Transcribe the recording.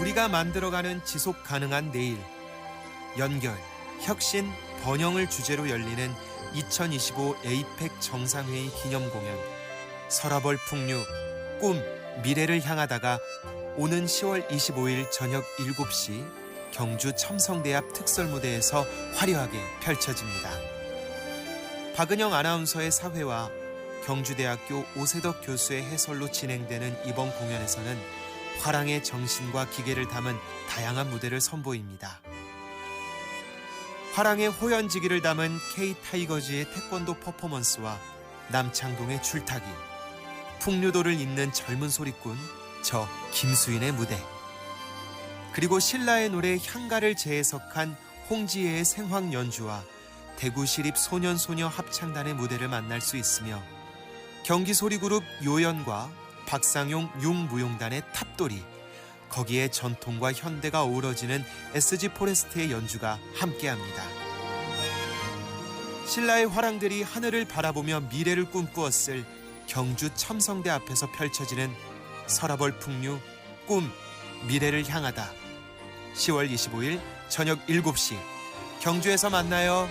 우리가 만들어가는 지속 가능한 내일 연결, 혁신, 번영을 주제로 열리는 2025 에이펙 정상회의 기념 공연 서라벌 풍류 꿈 미래를 향하다가 오는 10월 25일 저녁 7시 경주 첨성대 앞 특설무대에서 화려하게 펼쳐집니다. 박은영 아나운서의 사회와 경주대학교 오세덕 교수의 해설로 진행되는 이번 공연에서는 화랑의 정신과 기계를 담은 다양한 무대를 선보입니다. 화랑의 호연지기를 담은 K 타이거즈의 태권도 퍼포먼스와 남창동의 줄타기, 풍류도를 잇는 젊은 소리꾼 저 김수인의 무대, 그리고 신라의 노래 향가를 재해석한 홍지혜의 생황 연주와 대구 시립 소년소녀 합창단의 무대를 만날 수 있으며 경기 소리그룹 요연과 박상용 융무용단의 탑돌이 거기에 전통과 현대가 어우러지는 SG 포레스트의 연주가 함께합니다. 신라의 화랑들이 하늘을 바라보며 미래를 꿈꾸었을 경주 첨성대 앞에서 펼쳐지는 서라벌 풍류 꿈 미래를 향하다 10월 25일 저녁 7시 경주에서 만나요.